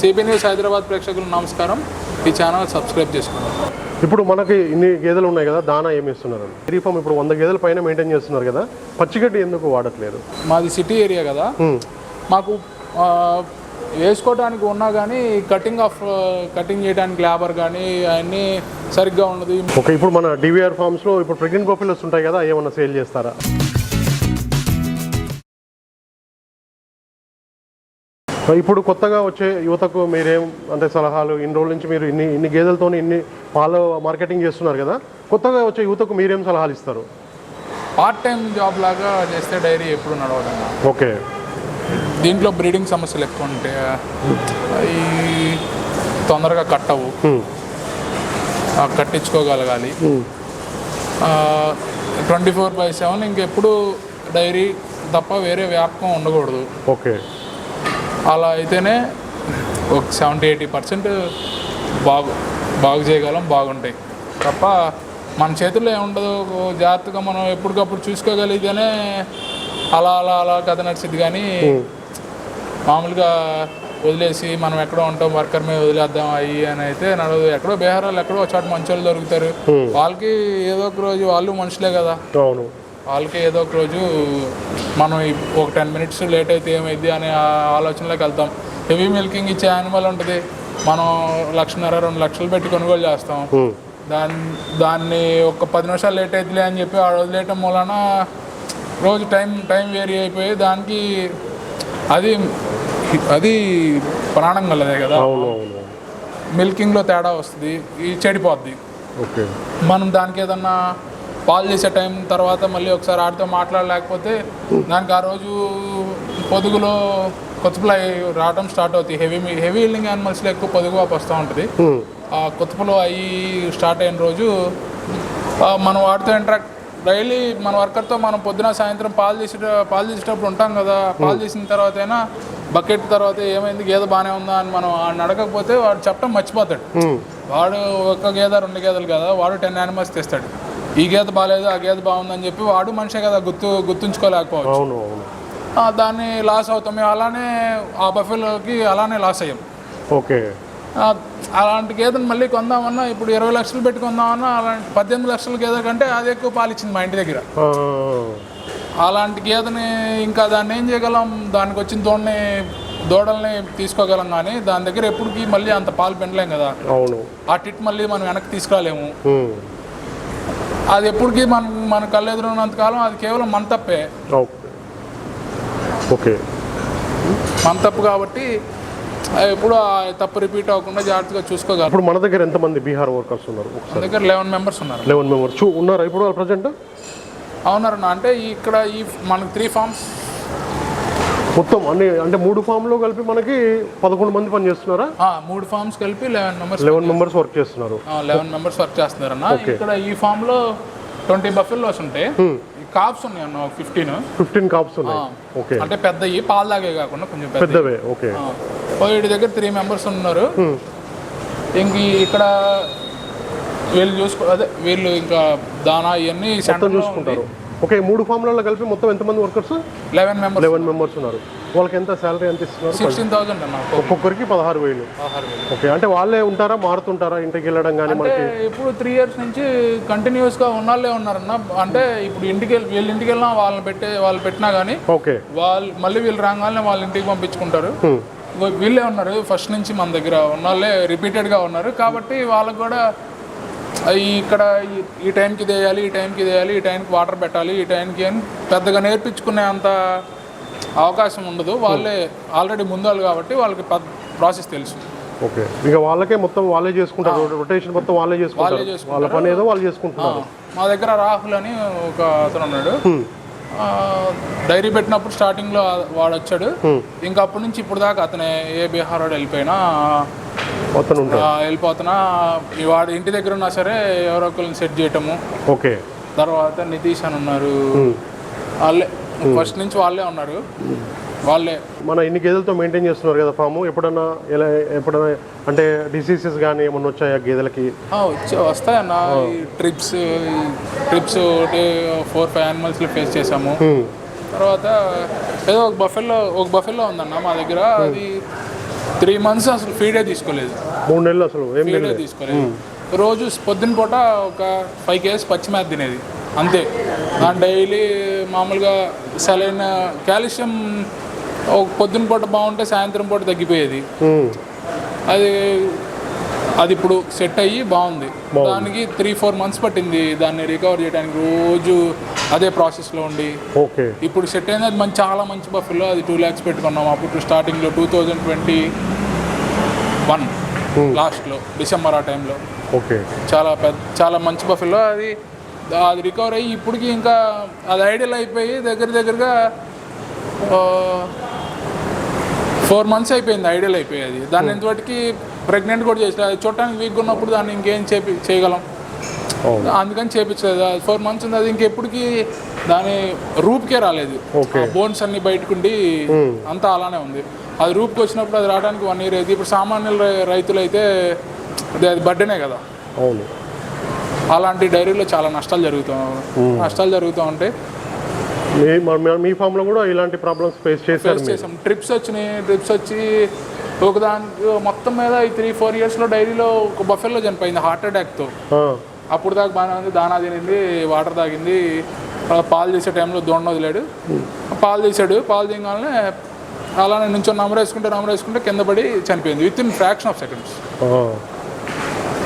CB news Hyderabad ప్రేక్షకులకు నమస్కారం. ఈ ఛానల్ సబ్స్క్రైబ్ చేసుకోండి. ఇప్పుడు మనకి ఇన్ని గేదెలు ఉన్నాయి కదా దానా ఏమి ఇస్తున్నారు? డైరీ ఫామ్ ఇప్పుడు వంద గేదెల పైన మెయింటైన్ చేస్తున్నారు కదా పచ్చిగడ్డి ఎందుకు వాడట్లేదు? మాది సిటీ ఏరియా కదా. మాకు వేసుకోవడానికి ఉన్నా కానీ కటింగ్ ఆఫ్ కటింగ్ చేయడానికి లేబర్ కానీ అవన్నీ సరిగ్గా ఉండదు. ఓకే ఇప్పుడు మన డివిఆర్ ఫార్మ్స్లో ఇప్పుడు ప్రెగ్నెంట్ బఫెలోస్ ఉంటాయి కదా ఏమన్నా సేల్ చేస్తారా? ఇప్పుడు కొత్తగా వచ్చే యువతకు మీరేం అంటే సలహాలు? ఇన్ని రోజుల నుంచి మీరు ఇన్ని ఇన్ని గేదెలతో ఇన్ని పాలు మార్కెటింగ్ చేస్తున్నారు కదా. కొత్తగా వచ్చే యువతకు మీరేం సలహాలు ఇస్తారు? పార్ట్ టైం జాబ్ లాగా చేస్తే డైరీ ఎప్పుడు నడవదన్నా. ఓకే. దీంట్లో బ్రీడింగ్ సమస్యలు ఎక్కువ ఉంటాయి అవి తొందరగా కట్టవు. కట్టించుకోగలగాలి. ట్వంటీ ఫోర్ బై సెవెన్ ఇంకెప్పుడు డైరీ తప్ప వేరే వ్యాపకం ఉండకూడదు. ఓకే. అలా అయితేనే ఒక సెవెంటీ ఎయిటీ పర్సెంట్ బాగు బాగు చేయగలం బాగుంటాయి. తప్ప మన చేతుల్లో ఏముండదు జాగ్రత్తగా మనం ఎప్పటికప్పుడు చూసుకోగలిగితేనే అలా అలా అలా కథ నడిచింది కానీ మామూలుగా వదిలేసి మనం ఎక్కడో ఉంటాం వర్కర్ మీద వదిలేద్దాం అయ్యి అని అయితే నడవదు. ఎక్కడో బీహారాలు ఎక్కడో ఒక చోట మంచి వాళ్ళు దొరుకుతారు వాళ్ళకి ఏదో ఒక రోజు వాళ్ళు మనుషులే కదా. వాళ్ళకి ఏదో ఒక రోజు మనం ఒక టెన్ మినిట్స్ లేట్ అయితే ఏమైంది అనే ఆలోచనలోకి వెళ్తాం. హెవీ మిల్కింగ్ ఇచ్చే యానిమల్ ఉంటుంది. మనం లక్షన్నర రెండు లక్షలు పెట్టి కొనుగోలు చేస్తాం. దాన్ని దాన్ని ఒక పది నిమిషాలు లేట్ అవుతుందిలే అని చెప్పి ఆ వదిలేయటం మూలన రోజు టైం టైం వేరీ అయిపోయి దానికి అది అది ప్రాణం గలదే కదా. మిల్కింగ్లో తేడా వస్తుంది. ఈ చెడిపోద్ది. ఓకే. మనం దానికి ఏదన్నా పాలు చేసే టైం తర్వాత మళ్ళీ ఒకసారి ఆడితో మాట్లాడలేకపోతే దానికి ఆ రోజు పొదుగులో కొత్తపలై రావడం స్టార్ట్ అవుతాయి హెవీ హెవీ ఇల్లింగ్ యానిమల్స్లో ఎక్కువ పొదుగు వాపు వస్తూ ఉంటుంది. ఆ కొత్తపలో అవి స్టార్ట్ అయిన రోజు మనం వాటితో ఇంటరాక్ట్ డైలీ మన వర్కర్తో మనం పొద్దున సాయంత్రం పాలు తీసే పాలు తీసేటప్పుడు ఉంటాం కదా పాలు తీసిన తర్వాత అయినా బకెట్ తర్వాత ఏమైంది గేదె బాగానే ఉందా అని మనం వాడిని అడగకపోతే వాడు చెప్పడం మర్చిపోతాడు. వాడు ఒక గేదె రెండు గేదెలు కదా వాడు టెన్ యానిమల్స్ తెస్తాడు ఈ గేదె బాగాలేదు ఆ గేదె బాగుందని చెప్పి వాడు మనిషే కదా గుర్తు గుర్తుంచుకోలేకపోవచ్చు. అవును అవును. ఆ, దాన్ని లాస్ అవుతాం. మేము అలానే ఆ బఫెలోకి అలానే లాస్ అయ్యాం. ఓకే. అలాంటి గేదెను మళ్ళీ కొందామన్నా ఇప్పుడు ఇరవై లక్షలు పెట్టి కొందామన్నా అలాంటి పద్దెనిమిది లక్షల గేదె కంటే అది ఎక్కువ పాలు ఇచ్చింది మా ఇంటి దగ్గర. అలాంటి గేదెని ఇంకా దాన్ని ఏం చేయగలం? దానికి వచ్చిన దూడని దూడల్ని తీసుకోగలం కానీ దాని దగ్గర ఎప్పటికీ మళ్ళీ అంత పాలు పెండలేం కదా. అవును. ఆ టిట్ మళ్ళీ మనం వెనక్కి తీసుకురాలేము. అది ఎప్పటికీ మనం మన కళ్ళెదురున్నంతకాలం అది కేవలం మన తప్పే. ఓకే. ఓకే. మన తప్పు కాబట్టి ఎప్పుడు ఆ తప్పు రిపీట్ అవ్వకుండా జాగ్రత్తగా చూసుకోగలం. ఇప్పుడు మన దగ్గర ఎంతమంది బీహార్ వర్కర్స్ ఉన్నారు మన దగ్గర లెవెన్ మెంబర్స్ ఉన్నారు. Eleven members. ఉన్నారా ఇప్పుడు ప్రజెంట్? అవునారన్న అంటే ఇక్కడ ఈ మనకు త్రీ ఫార్మ్స్ మొత్తం అన్ని అంటే మూడు ఫామ్లో కలిపి మనకి పదకొండు మంది పని చేస్తున్నారా? మూడు ఫార్మ్స్ కలిపి eleven members eleven members work చేస్తున్నారు. లెవెన్ మెంబర్స్ వర్క్ చేస్తున్నారన్న. ఇక్కడ ఈ ఫామ్లో ట్వంటీ బఫెల్లోస్ ఉంటాయి. ఈ కాప్స్ ఉన్నాయి అన్న ఫిఫ్టీన్. ఫిఫ్టీన్ కాప్స్ ఉన్నాయి. ఓకే. అంటే పెద్దవి పాలు తాగే కాకుండా కొంచెం పెద్ద పెద్దవే ఓకే. వీటి దగ్గర త్రీ మెంబర్స్ ఉన్నారు. ఇంక ఇక్కడ వీళ్ళు చూసుకో అదే వీళ్ళు ఇంకా దానా ఇవన్నీ సెంటర్ చూసుకుంటారు. ఓకే మూడు ఫామ్లలో కలిపి మొత్తం ఎంతమంది workers? Eleven members eleven members ఉన్నారు. వాళ్ళకి ఎంత శాలరీ ఎంత ఇస్తున్నారు? సిక్స్టీన్ థౌసండ్ అన్న ఒక్కొక్క ఒక్కొక్కరికి పదహారు వేలు. ఓకే అంటే వాళ్ళే ఉంటారా మారుతుంటారా ఇంటికి వెళ్ళడం కానీ అంటే మనకి? ఇప్పుడు త్రీ ఇయర్స్ నుంచి కంటిన్యూస్గా ఉన్నాళ్ళే ఉన్నారన్న అంటే ఇప్పుడు ఇంటికి వెళ్ళి వీళ్ళ ఇంటికి వెళ్ళినా వాళ్ళని పెట్టే వాళ్ళు పెట్టినా కానీ ఓకే. వాళ్ళు మళ్ళీ వీళ్ళు రాగానే వాళ్ళ ఇంటికి పంపించుకుంటారు. వీళ్ళే ఉన్నారు ఫస్ట్ నుంచి మన దగ్గర ఉన్నోళ్ళే రిపీటెడ్గా ఉన్నారు. కాబట్టి వాళ్ళకు కూడా ఇక్కడ ఈ- ఈ టైంకి వేయాలి ఈ టైంకి వేయాలి ఈ టైంకి వాటర్ పెట్టాలి ఈ టైంకి అని పెద్దగా నేర్పించుకునే అంత అవకాశం ఉండదు. వాళ్ళే ఆల్రెడీ ముందాలు కాబట్టి వాళ్ళకి ప్రాసెస్ తెలుసు. ఓకే. ఇక వాళ్ళకే మొత్తం వాళ్ళే చేసుకుంటారు. రొటేషన్ మొత్తం వాళ్ళే చేసుకుంటారు. వాళ్ళే పని ఏదో వాళ్ళు చేసుకుంటున్నారు. మా దగ్గర రాహుల్ అని ఒక అతను ఉన్నాడు. డైరీ పెట్టినప్పుడు స్టార్టింగ్లో వాడు వచ్చాడు. ఇంకా అప్పటి నుంచి ఇప్పుడు దాకా అతనే ఏ బీహార్ వాడు వెళ్ళిపోయినా ఆ, వెళ్ళిపోతున్నా. ఈ వాడు ఇంటి దగ్గర ఉన్నా సరే ఎవరో ఒకరిని సెట్ చేయటము. ఓకే. తర్వాత నితీష్ అని ఉన్నారు. వాళ్ళే. ఫస్ట్ నుంచి వాళ్ళే ఉన్నారు. వాళ్ళే. మన ఇన్ని గేదెలతో మెయింటైన్ చేస్తున్నారు కదా ఫాము? ఎప్పుడన్నా ఎలా ఎప్పుడన్నా అంటే డిసీజెస్ కానీ ఏమన్నా వచ్చాయా గేదెలకి? వచ్చి వస్తాయన్న. ట్రిప్స్ ట్రిప్స్ ఒకటి ఫోర్ ఫైవ్ యానిమల్స్లో ఫేస్ చేసాము తర్వాత ఏదో ఒక బఫెల్లో ఒక బఫెల్లో ఉందన్న మా దగ్గర. అది త్రీ మంత్స్ అసలు ఫీడే తీసుకోలేదు. మూడు నెలలు అసలు ఏం ఫీడే తీసుకోలేదు. రోజు పొద్దున పూట ఒక ఫైవ్ కేజీస్ పచ్చిమేత తినేది. అంతే. డైలీ మామూలుగా సలైన కాల్షియం ఒక పొద్దున పూట బాగుంటే సాయంత్రం పూట తగ్గిపోయేది. అది అది ఇప్పుడు సెట్ అయ్యి బాగుంది. దానికి త్రీ ఫోర్ మంత్స్ పట్టింది. దాన్ని రికవర్ చేయడానికి రోజు అదే ప్రాసెస్లో ఉండి. ఓకే. ఇప్పుడు సెట్ అయింది. అది మంచి చాలా మంచి బఫెలో అది టూ ల్యాక్స్ పెట్టుకున్నాం. అప్పుడు స్టార్టింగ్లో టూ థౌజండ్ ట్వంటీ వన్ లాస్ట్లో డిసెంబర్ ఆ టైంలో ఓకే. చాలా పెద్ద చాలా మంచి బఫెలో అది అది రికవర్ అయ్యి ఇప్పటికి ఇంకా అది ఐడియల్ అయిపోయి దగ్గర దగ్గరగా ఫోర్ మంత్స్ అయిపోయింది. ఐడియల్ అయిపోయేది దాన్ని ఇంతవరకు ప్రెగ్నెంట్ కూడా చేసి అది చూడటానికి వీక్ ఉన్నప్పుడు దాన్ని ఇంకేం చేపి చేయగలం. అందుకని చేపించలేదు ఫోర్ మంత్స్ ఉంది అది ఇంకెప్పటికి దాని రూప్కే రాలేదు. బోన్స్ అన్ని బయటకుండి అంతా అలానే ఉంది. అది రూప్కి వచ్చినప్పుడు అది రావడానికి వన్ ఇయర్ అయింది. ఇప్పుడు సామాన్య రైతులు అయితే అది బర్డెనే కదా. అవును. అలాంటి డైరీలో చాలా నష్టాలు జరుగుతూ నష్టాలు జరుగుతూ ఉంటాయి మీ మన- మీ ఫామ్లో కూడా ఇలాంటి ప్రాబ్లమ్స్ ఫేస్ చేసాం ట్రిప్స్ వచ్చినాయి ట్రిప్స్ వచ్చి ఒక దాని మొత్తం మీద ఈ త్రీ ఫోర్ ఇయర్స్లో డైరీలో ఒక బఫెల్లో చనిపోయింది హార్ట్ అటాక్తో అప్పుడు దాకా బాగానే ఉంది దానా తినింది వాటర్ తాగింది పాలు తీసే టైంలో దొండ వదిలాడు. పాలు తీసాడు పాలు తీయగానే అలానే నుంచో నమరేసుకుంటే నమరేసుకుంటే కింద పడి చనిపోయింది with in fraction of seconds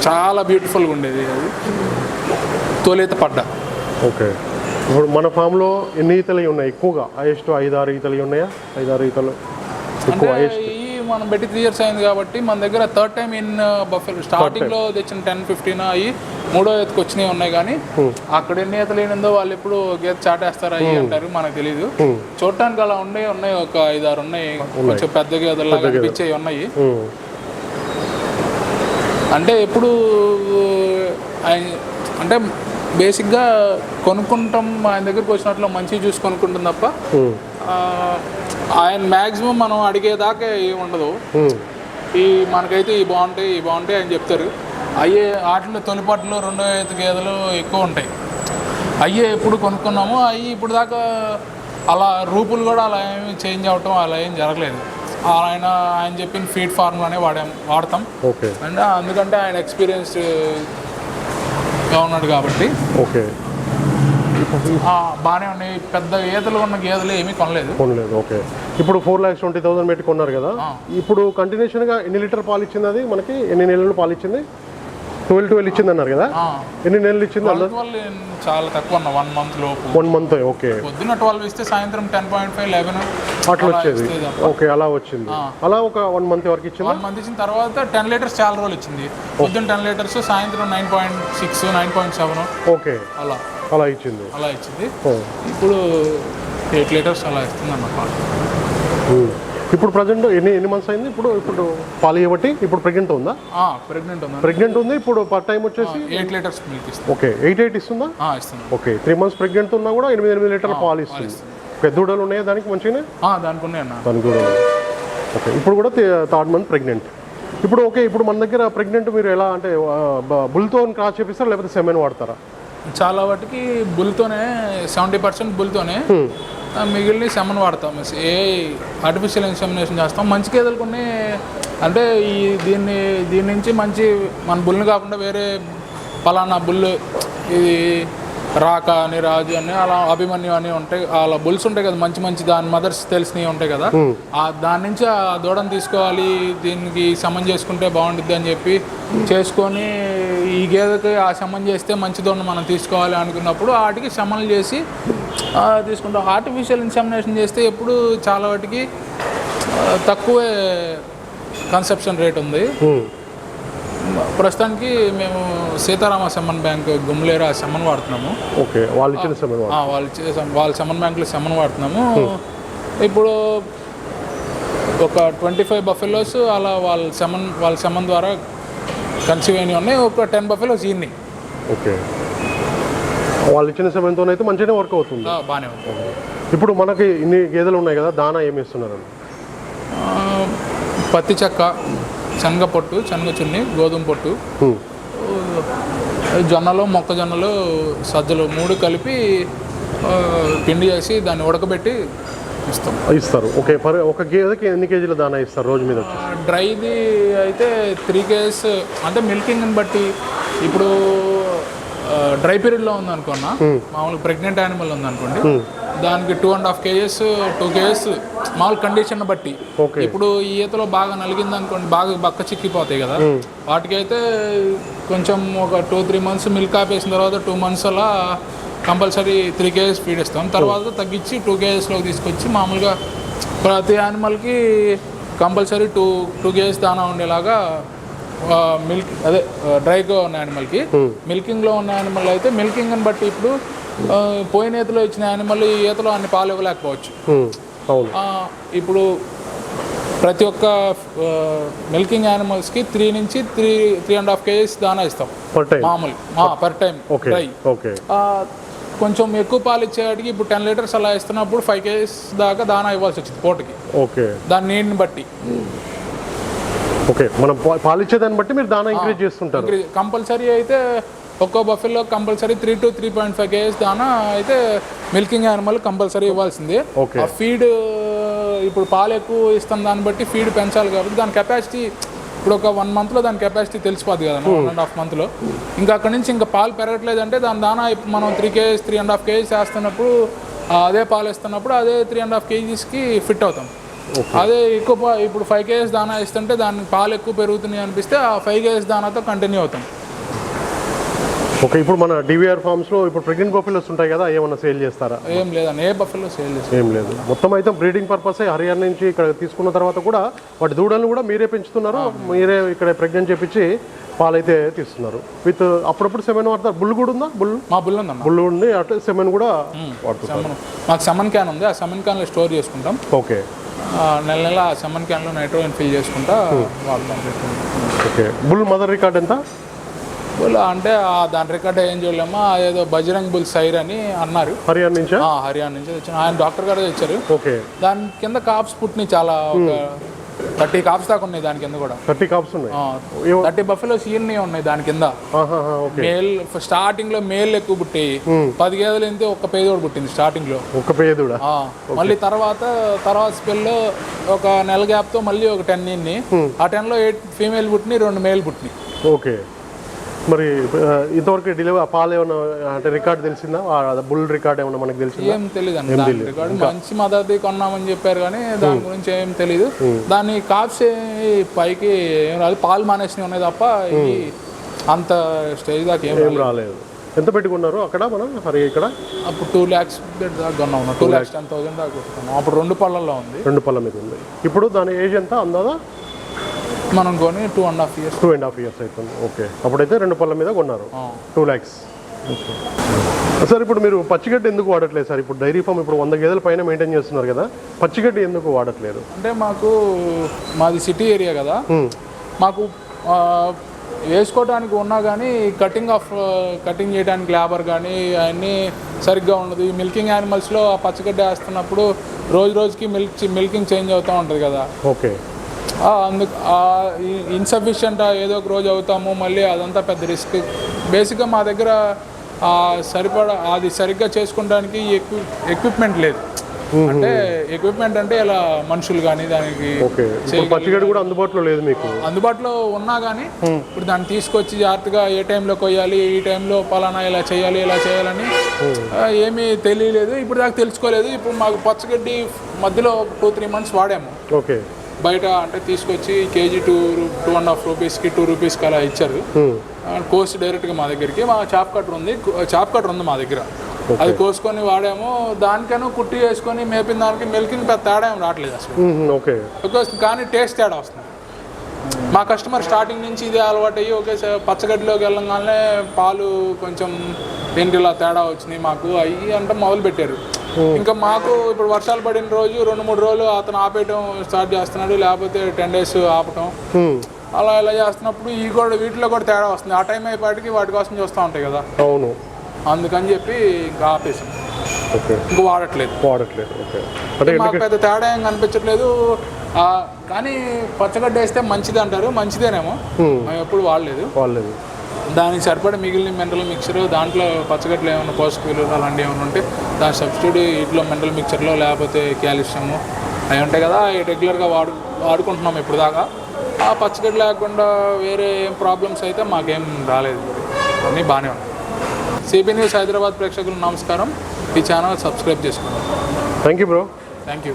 చాలా బ్యూటిఫుల్గా ఉండేది అది. తొలిత పడ్డా. ఓకే. ఇప్పుడు మన ఫామ్లో ఎన్ని ఈతలు ఉన్నాయి? ఎక్కువగా హైయెస్ట్ ఐదు ఆరు ఈతలు ఉన్నాయా? ఐదు ఆరు ఈతలు. ఎక్కువ హైయెస్ట్ మనం పెట్టి త్రీ ఇయర్స్ అయింది కాబట్టి మన దగ్గర థర్డ్ టైం ఇన్ బఫెల్ స్టార్టింగ్లో తెచ్చిన టెన్ ఫిఫ్టీన్ అయ్యి మూడో ఎత్తుకు వచ్చినవి ఉన్నాయి కానీ అక్కడ ఎన్ని ఈతలు ఏనిందో వాళ్ళు ఎప్పుడు గీత చాటేస్తారు అయ్యి అంటారు మనకు తెలియదు చూడటానికి అలా ఉన్నాయి ఉన్నాయి ఒక ఐదు ఆరు ఉన్నాయి. కొంచెం పెద్ద గేదెల్లాగా అనిపించేవి ఉన్నాయి. అంటే ఎప్పుడు అంటే బేసిక్గా కొనుక్కుంటాం ఆయన దగ్గరికి వచ్చినట్లు మంచిగా చూసి కొనుక్కుంటాం తప్ప ఆయన మ్యాక్సిమం మనం అడిగేదాకా ఏమి ఉండదు. ఈ మనకైతే ఈ బాగుంటాయి ఈ బాగుంటాయి అని చెప్తారు. అయ్యే వాటిలో తొలిపాట్లో రెండో ఐదు గేదెలు ఎక్కువ ఉంటాయి. అయ్యే ఎప్పుడు కొనుక్కున్నామో అవి ఇప్పుడు దాకా అలా రూపులు కూడా అలా ఏమి చేంజ్ అవ్వటం అలా ఏం జరగలేదు. ఆయన ఆయన చెప్పిన ఫీడ్ ఫార్ములానే వాడాం వాడతాం. ఓకే. అండ్ అందుకంటే ఆయన ఎక్స్పీరియన్స్ ఉన్నాడు కాబట్టి. ఓకే. బాగానే ఉన్నాయి. పెద్ద ఈతలు ఉన్న గేదెలు ఏమీ కొనలేదు. కొనలేదు ఓకే. ఇప్పుడు ఫోర్ ల్యాక్స్ ట్వంటీ థౌసండ్ పెట్టి కొన్నారు కదా. ఇప్పుడు కంటిన్యూషన్గా ఎన్ని లీటర్ పాలు ఇచ్చింది అది? మనకి ఎన్ని నెలలు పాలు ఇచ్చింది? ట్వెల్వ్ ట్వెల్వ్ ఇచ్చింది అన్నారు కదా. ఎన్ని నెలలు ఇచ్చింది చాలా తక్కువ అన్న వన్ మంత్ లోపు. One month okay. పొద్దున్న ట్వెల్వ్ ఇస్తే సాయంత్రం టెన్ పాయింట్ ఫైవ్ లెవెన్ అట్లా వచ్చేది. ఓకే అలా వచ్చింది. అలా ఒక వన్ మంత్ వరకు ఇచ్చిందా? వన్ మంత్ ఇచ్చిన తర్వాత టెన్ లీటర్స్ చాలా రోజులు ఇచ్చింది. పొద్దున్న టెన్ లీటర్స్ సాయంత్రం nine point six nine point seven okay. అలా. అలా ఇచ్చింది. అలా ఇచ్చింది. ఇప్పుడు ఎయిట్ లీటర్స్ అలా ఇస్తుంది అన్న పాలు. ఉమ్. ఇప్పుడు ప్రజెంట్ ఎన్ని ఎన్ని మంత్స్ అయింది? ఇప్పుడు ఇప్పుడు పాలు ఇవ్వబట్టి ఇప్పుడు ప్రెగ్నెంట్ ఉందా? ప్రెగ్నెంట్ ఉందా ప్రెగ్నెంట్ ఉంది ఇప్పుడు పర్ టైం వచ్చేసి ఎయిట్ లీటర్స్ మిల్క్ ఇస్తుంది. ఓకే ఎయిట్ ఎయిట్ ఇస్తుందా? ఓకే త్రీ మంత్స్ ప్రెగ్నెంట్ ఉన్నా కూడా ఎనిమిది ఎనిమిది లీటర్ పాలు ఇస్తుంది. పెద్ద దూడలు ఉన్నాయా దానికి మంచిగానే? దానికి ఉన్నాయి అన్న దానికి కూడా. ఓకే ఇప్పుడు కూడా థర్డ్ మంత్ ప్రెగ్నెంట్ ఇప్పుడు ఓకే ఇప్పుడు మన దగ్గర ప్రెగ్నెంట్ మీరు ఎలా అంటే బుల్తో క్రాస్ చేపిస్తారా లేకపోతే సెమెన్ వాడతారా? చాలా వాటికి బుల్తోనే సెవెంటీ పర్సెంట్ బుల్తోనే మిగిలిన సెమన్ వాడతాం. ఏ ఆర్టిఫిషియల్ ఇన్సెమినేషన్ చేస్తాం. మంచి గేదెలు కొన్ని అంటే ఈ దీన్ని దీని నుంచి మంచి మన బుల్ని కాకుండా వేరే పలానా బుల్ ఇది రాక అని రాజు అని అలా అభిమన్యు అని ఉంటాయి. అలా బుల్స్ ఉంటాయి కదా మంచి మంచి దాని మదర్స్ తెలిసినవి ఉంటాయి కదా. ఆ దాని నుంచి ఆ దూడను తీసుకోవాలి దీనికి సమన్ చేసుకుంటే బాగుంటుంది అని చెప్పి చేసుకొని ఈ గేదెకి ఆ సమన్ చేస్తే మంచి దూడను మనం తీసుకోవాలి అనుకున్నప్పుడు వాటికి సమన్లు చేసి తీసుకుంటాం. ఆర్టిఫిషియల్ ఇన్సెమినేషన్ చేస్తే ఎప్పుడు చాలా వాటికి తక్కువే కన్సెప్షన్ రేట్ ఉంది. ప్రస్తుతానికి మేము సీతారామ సెమన్ బ్యాంక్ గుమ్లేరా సెమన్ వాడుతున్నాము. ఓకే వాళ్ళు ఇచ్చిన సెమెన్ వాళ్ళు ఇచ్చే సెమ- వాళ్ళ సెమన్ బ్యాంకులో సెమన్ వాడుతున్నాము. ఇప్పుడు ఒక ట్వంటీ ఫైవ్ బఫెలోస్ అలా వాళ్ళ సెమన్ వాళ్ళ సెమన్ ద్వారా కన్సీవ్ అయినవి ఉన్నాయి. ఒక టెన్ బఫెలోస్ ఈయన్ని ఓకే. వాళ్ళు ఇచ్చిన సెమెన్తో అయితే మంచిగానే వర్క్ అవుతుంది. బాగానే ఉంది. ఇప్పుడు మనకి ఇన్ని గేదెలు ఉన్నాయి కదా దానా ఏమి ఇస్తున్నారండి ఆ, పత్తి చెక్క శనగ పొట్టు శనగ చున్ని గోధుమ పొట్టు. జొన్నలు మొక్కజొన్నలు సజ్జలు మూడు కలిపి పిండి చేసి దాన్ని ఉడకబెట్టి ఇస్తాం. ఇస్తారు. ఓకే పర్ ఒక గేదెకి ఎన్ని కేజీల దానా ఇస్తారు రోజు మీద డ్రైది అయితే త్రీ కేజెస్ అంటే మిల్కింగ్ని బట్టి ఇప్పుడు డ్రై పీరియడ్లో ఉందనుకున్నా మామూలుగా ప్రెగ్నెంట్ యానిమల్ ఉందనుకోండి దానికి two and half kgs two kgs మామూలు కండిషన్ బట్టి. ఇప్పుడు ఈ ఈతలో బాగా నలిగింది అనుకోండి బాగా బక్క చిక్కిపోతాయి కదా. వాటికైతే కొంచెం ఒక టూ త్రీ మంత్స్ మిల్క్ ఆపేసిన తర్వాత టూ మంత్స్ అలా కంపల్సరీ త్రీ కేజెస్ ఫీడ్ ఇస్తాం. తర్వాత తగ్గించి టూ కేజెస్లోకి తీసుకొచ్చి మామూలుగా ప్రతి యానిమల్కి కంపల్సరీ టూ టూ కేజెస్ దానా ఉండేలాగా మిల్క్ అదే డ్రైగా ఉన్న యానిమల్కి మిల్కింగ్లో ఉన్న యానిమల్ అయితే మిల్కింగ్ని బట్టి ఇప్పుడు పోయిన ఈతలో ఇచ్చిన యానిమల్ ఈ ఈతలో అన్ని పాలు ఇవ్వలేకపోవచ్చు. ఆ, ఇప్పుడు ప్రతి ఒక్క మిల్కింగ్ యానిమల్స్కి త్రీ నుంచి three three and half kgs దానా ఇస్తాం. మామూలు. Per time okay dry okay కొంచెం ఎక్కువ పాలు ఇచ్చేవాడికి ఇప్పుడు టెన్ లీటర్స్ అలా ఇస్తున్నప్పుడు ఫైవ్ కేజీస్ దాకా దానా ఇవ్వాల్సి వచ్చింది పూటకి. ఓకే దాని నీడ్ని బట్టి. ఓకే మనం పా- పాలు ఇచ్చేదాన్ని బట్టి మీరు దానా ఇంక్రీజ్ చేస్తుంటారు. కంపల్సరీ అయితే ఒక్కో buffalo compulsory three to three point five kgs దానా అయితే మిల్కింగ్ యానిమల్ కంపల్సరీ ఇవ్వాల్సిందే. ఓకే. ఆ ఫీడ్ ఇప్పుడు పాలు ఎక్కువ ఇస్తాం దాన్ని బట్టి ఫీడ్ పెంచాలి కాబట్టి దాని కెపాసిటీ ఇప్పుడు ఒక వన్ మంత్లో దాని కెపాసిటీ తెలిసిపోద్ది కదా వన్ అండ్ హాఫ్ మంత్లో. ఇంకా అక్కడి నుంచి ఇంకా పాలు పెరగట్లేదు అంటే దాని దానా ఇప్పుడు మనం three kgs three and half kgs వేస్తున్నప్పుడు అదే పాలు ఇస్తున్నప్పుడు అదే త్రీ అండ్ హాఫ్ కేజీస్కి ఫిట్ అవుతాం. అదే ఎక్కువ ఇప్పుడు ఫైవ్ కేజీస్ దానా ఇస్తుంటే దానికి పాలు ఎక్కువ పెరుగుతున్నాయి అనిపిస్తే ఆ ఫైవ్ కేజీస్ దానాతో కంటిన్యూ అవుతాం. ఓకే ఇప్పుడు మన డివిఆర్ ఫార్మ్స్లో ఇప్పుడు ప్రెగ్నెంట్ బఫెలోస్ ఉంటాయి కదా ఏమన్నా సేల్ చేస్తారా? ఏం లేదండి ఏ బఫెల్లో సేల్ చేస్తాం ఏం లేదు. మొత్తం అయితే బ్రీడింగ్ పర్పస్ హర్యానా నుంచి ఇక్కడ తీసుకున్న తర్వాత కూడా వాటి దూడలను కూడా మీరే పెంచుతున్నారు? మీరే ఇక్కడ ప్రెగ్నెంట్ చేపించి పాలైతే తీస్తున్నారు. విత్ అప్పుడప్పుడు సెమెన్ వాడతారు. బుల్ కూడా ఉందా? బుల్? మా బుల్ ఉందమ్మా బుల్ ఉంది అట్లా సెమెన్ కూడా వాడుతున్నారు సెమన్ మాకు సెమన్ క్యాన్ ఉంది. ఆ సెమన్ క్యాన్లో స్టోర్ చేసుకుంటాం. ఓకే. నెల నెల సెమన్ క్యాన్లో నైట్రోజన్ ఫిల్ చేసుకుంటా వాడతాం ఓకే. బుల్ మదర్ రికార్డ్ ఎంత? బుల్ అంటే దాని రికార్డ్ ఏం చేయలేమా అదేదో బజరంగ్ బుల్ సైర్ అని అన్నారు. హర్యానా నుంచా? ఆ, హర్యానా నుంచి తెచ్చిన. ఆయన డాక్టర్ గారు తెచ్చారు. ఓకే. దాని కింద కాప్స్ పుట్టినాయి చాలా ఒక థర్టీ కాప్స్ దాకా ఉన్నాయి దాని కింద కూడా. థర్టీ కాప్స్ ఉన్నాయి? థర్టీ బఫెలో సీన్ని ఉన్నాయి దాని కింద. మేల్ స్టార్టింగ్లో మేల్ ఎక్కువ పుట్టాయి. పది గేదెలు అయితే ఒక్క పేదోడు పుట్టింది స్టార్టింగ్లో ఒక్క పేదుడా? మళ్ళీ తర్వాత తర్వాత స్పెల్లో ఒక నెల గ్యాప్తో మళ్ళీ ఒక టెన్ ఇన్ని. ఆ టెన్లో ఎయిట్ ఫీమేల్ పుట్టినాయి రెండు మేల్ పుట్టినాయి. ఓకే. మరి ఇంతవరకు డెలివరీ పాలు ఏమైనా అంటే రికార్డ్ తెలిసిందా? బుల్ రికార్డ్ ఏమైనా మనకు తెలిసిందా? ఏం తెలియదు రికార్డు మంచి మదర్ది కొన్నామని చెప్పారు కానీ దాని గురించి ఏం తెలియదు దాని కాప్స్ ఏ- పైకి ఏం రాదు పాలు మానేసినవి ఉన్నాయి తప్ప అంత స్టేజ్ దాకా ఏం రాలేదు. ఎంత పెట్టుకున్నారు అక్కడ మనం? హరి ఇక్కడ? అప్పుడు టూ ల్యాక్స్ దాకా కొన్నాం టూ ల్యాక్స్ టెన్ థౌసండ్ దాకా అప్పుడు రెండు పళ్ళల్లో ఉంది. రెండు పళ్ళ మీద ఉంది. ఇప్పుడు దాని ఏజ్ ఎంత? అందాదా? మనం కొని two and half years two and half years అవుతుంది ఓకే అప్పుడైతే రెండు పళ్ళ మీద కొన్నారు. టూ ల్యాక్స్ సార్ ఇప్పుడు మీరు పచ్చిగడ్డి ఎందుకు వాడట్లేదు సార్? ఇప్పుడు డైరీ ఫామ్ ఇప్పుడు వంద గేదెల పైన మెయింటైన్ చేస్తున్నారు కదా పచ్చిగడ్డి ఎందుకు వాడట్లేదు? అంటే మాకు మాది సిటీ ఏరియా కదా. మాకు ఆ, వేసుకోవడానికి ఉన్నా కానీ కటింగ్ ఆఫ్ కటింగ్ చేయడానికి లేబర్ కానీ అవన్నీ సరిగ్గా ఉండదు. ఈ మిల్కింగ్ యానిమల్స్లో ఆ పచ్చగడ్డ వేస్తున్నప్పుడు రోజు రోజుకి మిల్క్ మిల్కింగ్ చేంజ్ అవుతూ ఉంటుంది కదా. ఓకే అందుకు ఇన్సఫిషియంట్ ఏదో ఒక రోజు అవుతాము మళ్ళీ అదంతా పెద్ద రిస్క్ బేసిక్గా మా దగ్గర సరిపడా అది సరిగ్గా చేసుకోవడానికి ఎక్వి ఎక్విప్మెంట్ లేదు. అంటే ఎక్విప్మెంట్ అంటే ఇలా మనుషులు కానీ దానికి కూడా అందుబాటులో లేదు మీకు? అందుబాటులో ఉన్నా కానీ ఇప్పుడు దాన్ని తీసుకొచ్చి జాగ్రత్తగా ఏ టైంలో కొయ్యాలి ఈ టైంలో పలానా ఇలా చేయాలి ఇలా చేయాలని ఏమీ తెలియలేదు. ఇప్పుడు దాకా తెలుసుకోలేదు. ఇప్పుడు మాకు పచ్చగడ్డి మధ్యలో టూ త్రీ మంత్స్ వాడాము. ఓకే. బయట అంటే తీసుకొచ్చి kg two two and half రూపీస్కి టూ రూపీస్కి అలా ఇచ్చారు. కోస్ట్ డైరెక్ట్గా మా దగ్గరికి మా చాప్ కట్టర్ ఉంది చాప్ కట్టర్ ఉంది మా దగ్గర. అది కోసుకొని వాడాము దానికైనా కుట్టి వేసుకొని మేపిన దానికి మిల్కింగ్ పెద్ద తేడా ఏం రావట్లేదు అసలు. ఓకే. బికాస్ కానీ టేస్ట్ తేడా వస్తుంది. మా కస్టమర్ స్టార్టింగ్ నుంచి ఇదే అలవాటు అయ్యి ఒకే పచ్చగడ్డిలోకి వెళ్ళగానే పాలు కొంచెం ఏంటి ఇలా తేడా వచ్చినాయి మాకు అయ్యి అంటే మొదలు పెట్టారు ఇంకా మాకు ఇప్పుడు వర్షాలు పడిన రోజు రెండు మూడు రోజులు అతను ఆపేయటం స్టార్ట్ చేస్తున్నాడు లేకపోతే టెన్ డేస్ ఆపటం. మ్మ్, అలా ఇలా చేస్తున్నప్పుడు ఈ కూడా వీటిలో కూడా తేడా వస్తుంది. ఆ టైం అయిపోయాటికి వాటి కోసం చూస్తూ ఉంటాయి కదా. అవును. అందుకని చెప్పి ఇంకా ఆపేసాం. ఇంకా వాడట్లేదు. వాడట్లేదు. అంటే మాకు పెద్ద తేడా ఏం కనిపించట్లేదు. కానీ పచ్చగడ్డ వేస్తే మంచిది అంటారు. మంచిదేనేమో. మేము ఎప్పుడు వాడలేదు. వాళ్ళది దానికి సరిపడే మిగిలిన మినరల్ మిక్చర్ దాంట్లో పచ్చగడ్డలు ఏమైనా పోషక విలువలు అలాంటివి ఏమైనా ఉంటే దాని సబ్స్టిట్యూట్ ఇట్లో మినరల్ మిక్చర్లో లేకపోతే కాల్షియము అవి ఉంటాయి కదా రెగ్యులర్గా వాడు వాడుకుంటున్నాం ఇప్పుడు దాకా. ఆ పచ్చగడ్డ లేకుండా వేరే ఏం ప్రాబ్లమ్స్ అయితే మాకేం రాలేదు. అన్నీ బాగానే ఉన్నాయి. సిబి న్యూస్ హైదరాబాద్ ప్రేక్షకులకు నమస్కారం. ఈ ఛానల్ సబ్స్క్రైబ్ చేసుకోండి. Thank you bro thank you